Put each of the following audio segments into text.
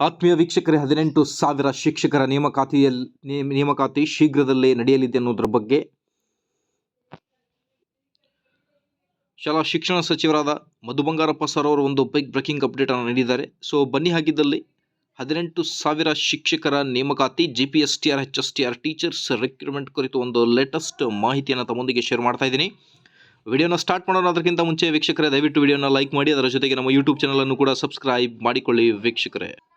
ಆತ್ಮೀಯ ವೀಕ್ಷಕರೇ, ಹದಿನೆಂಟು ಸಾವಿರ ಶಿಕ್ಷಕರ ನೇಮಕಾತಿಯಲ್ಲಿ ನೇಮ- ನೇಮಕಾತಿ ಶೀಘ್ರದಲ್ಲೇ ನಡೆಯಲಿದೆ ಅನ್ನೋದ್ರ ಬಗ್ಗೆ ಶಾಲಾ ಶಿಕ್ಷಣ ಸಚಿವರಾದ ಮಧು ಬಂಗಾರಪ್ಪ ಸರ್ ಅವರು ಒಂದು ಬೈಕ್ ಬ್ರೇಕಿಂಗ್ ಅಪ್ಡೇಟ್ ಅನ್ನು ನೀಡಿದ್ದಾರೆ. ಸೊ ಬನ್ನಿ ಹಾಗಿದ್ದಲ್ಲಿ ಹದಿನೆಂಟು ಸಾವಿರ ಶಿಕ್ಷಕರ ನೇಮಕಾತಿ G P S T R H S T R teachers recruitment ಕುರಿತು ಒಂದು ಲೇಟೆಸ್ಟ್ ಮಾಹಿತಿಯನ್ನು ತಮ್ಮೊಂದಿಗೆ ಶೇರ್ ಮಾಡ್ತಾ ಇದ್ದೀನಿ. ವಿಡಿಯೋನ ಸ್ಟಾರ್ಟ್ ಮಾಡೋಣ ಅದಕ್ಕಿಂತ ಮುಂಚೆ ವೀಕ್ಷಕರೇ, ದಯವಿಟ್ಟು ವಿಡಿಯೋನ ಲೈಕ್ ಮಾಡಿ, ಅದರ ಜೊತೆಗೆ ನಮ್ಮ ಯೂಟ್ಯೂಬ್ ಚಾನಲನ್ನು ಕೂಡ ಸಬ್ಸ್ಕ್ರೈಬ್ ಮಾಡಿಕೊಳ್ಳಿ ವೀಕ್ಷಕರೇ.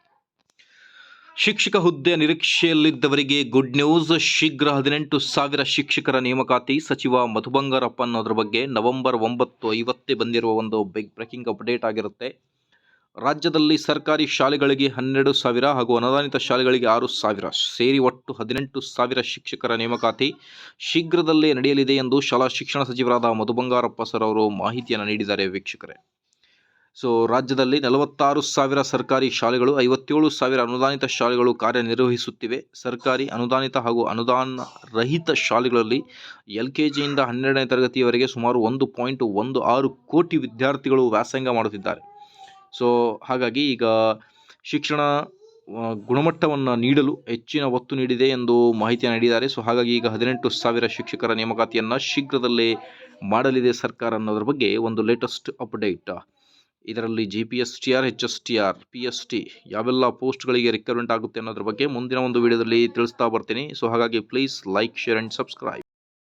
ಶಿಕ್ಷಕ ಹುದ್ದೆ ನಿರೀಕ್ಷೆಯಲ್ಲಿದ್ದವರಿಗೆ ಗುಡ್ ನ್ಯೂಸ್ ಶೀಘ್ರ ಹದಿನೆಂಟು ಸಾವಿರ ಶಿಕ್ಷಕರ ನೇಮಕಾತಿ. ಸಚಿವ ಮಧು ಬಂಗಾರಪ್ಪ ಅನ್ನೋದ್ರ ಬಗ್ಗೆ ನವೆಂಬರ್ ಒಂಬತ್ತು ಐವತ್ತೇ ಬಂದಿರುವ ಒಂದು ಬಿಗ್ ಬ್ರೇಕಿಂಗ್ ಅಪ್ಡೇಟ್ ಆಗಿರುತ್ತೆ. ರಾಜ್ಯದಲ್ಲಿ ಸರ್ಕಾರಿ ಶಾಲೆಗಳಿಗೆ ಹನ್ನೆರಡು ಸಾವಿರ ಹಾಗೂ ಅನುದಾನಿತ ಶಾಲೆಗಳಿಗೆ ಆರು ಸಾವಿರ. ಸೇರಿ ಒಟ್ಟು ಹದಿನೆಂಟು ಸಾವಿರ ಶಿಕ್ಷಕರ ನೇಮಕಾತಿ ಶೀಘ್ರದಲ್ಲೇ ನಡೆಯಲಿದೆ ಎಂದು ಶಾಲಾ ಶಿಕ್ಷಣ ಸಚಿವರಾದ ಮಧು ಬಂಗಾರಪ್ಪ ಸರ್ ಅವರು ಮಾಹಿತಿಯನ್ನು ನೀಡಿದ್ದಾರೆ ವೀಕ್ಷಕರೇ. ಸೊ ರಾಜ್ಯದಲ್ಲಿ ನಲವತ್ತಾರು ಸಾವಿರ ಸರ್ಕಾರಿ ಶಾಲೆಗಳು, ಐವತ್ತೇಳು ಸಾವಿರ ಅನುದಾನಿತ ಶಾಲೆಗಳು ಕಾರ್ಯನಿರ್ವಹಿಸುತ್ತಿವೆ. ಸರ್ಕಾರಿ ಅನುದಾನಿತ ಹಾಗೂ ಅನುದಾನ ರಹಿತ ಶಾಲೆಗಳಲ್ಲಿ ಎಲ್ ಕೆ ಜಿಯಿಂದ ಹನ್ನೆರಡನೇ ತರಗತಿಯವರೆಗೆ ಸುಮಾರು ಒಂದು ಪಾಯಿಂಟ್ ಒಂದು ಆರು ಕೋಟಿ ವಿದ್ಯಾರ್ಥಿಗಳು ವ್ಯಾಸಂಗ ಮಾಡುತ್ತಿದ್ದಾರೆ. ಸೊ ಹಾಗಾಗಿ ಈಗ ಶಿಕ್ಷಣ ಗುಣಮಟ್ಟವನ್ನು ನೀಡಲು ಹೆಚ್ಚಿನ ಒತ್ತು ನೀಡಿದೆ ಎಂದು ಮಾಹಿತಿಯನ್ನು ನೀಡಿದ್ದಾರೆ. ಸೊ ಹಾಗಾಗಿ ಈಗ ಹದಿನೆಂಟು ಸಾವಿರ ಶಿಕ್ಷಕರ ನೇಮಕಾತಿಯನ್ನು ಶೀಘ್ರದಲ್ಲೇ ಮಾಡಲಿದೆ ಸರ್ಕಾರ ಅನ್ನೋದ್ರ ಬಗ್ಗೆ ಒಂದು ಲೇಟೆಸ್ಟ್ ಅಪ್ಡೇಟ್ ಇದರಲ್ಲಿ G P S T R H S T R P S T ಯಾವೆಲ್ಲ ಪೋಸ್ಟ್ಗಳಿಗೆ ರಿಕ್ವೈರ್ಮೆಂಟ್ ಆಗುತ್ತೆ ಅನ್ನೋದ್ರ ಬಗ್ಗೆ ಮುಂದಿನ ಒಂದು ವಿಡಿಯೋದಲ್ಲಿ ತಿಳಿಸ್ತಾ ಬರ್ತೀನಿ. ಸೊ ಹಾಗಾಗಿ please like share and subscribe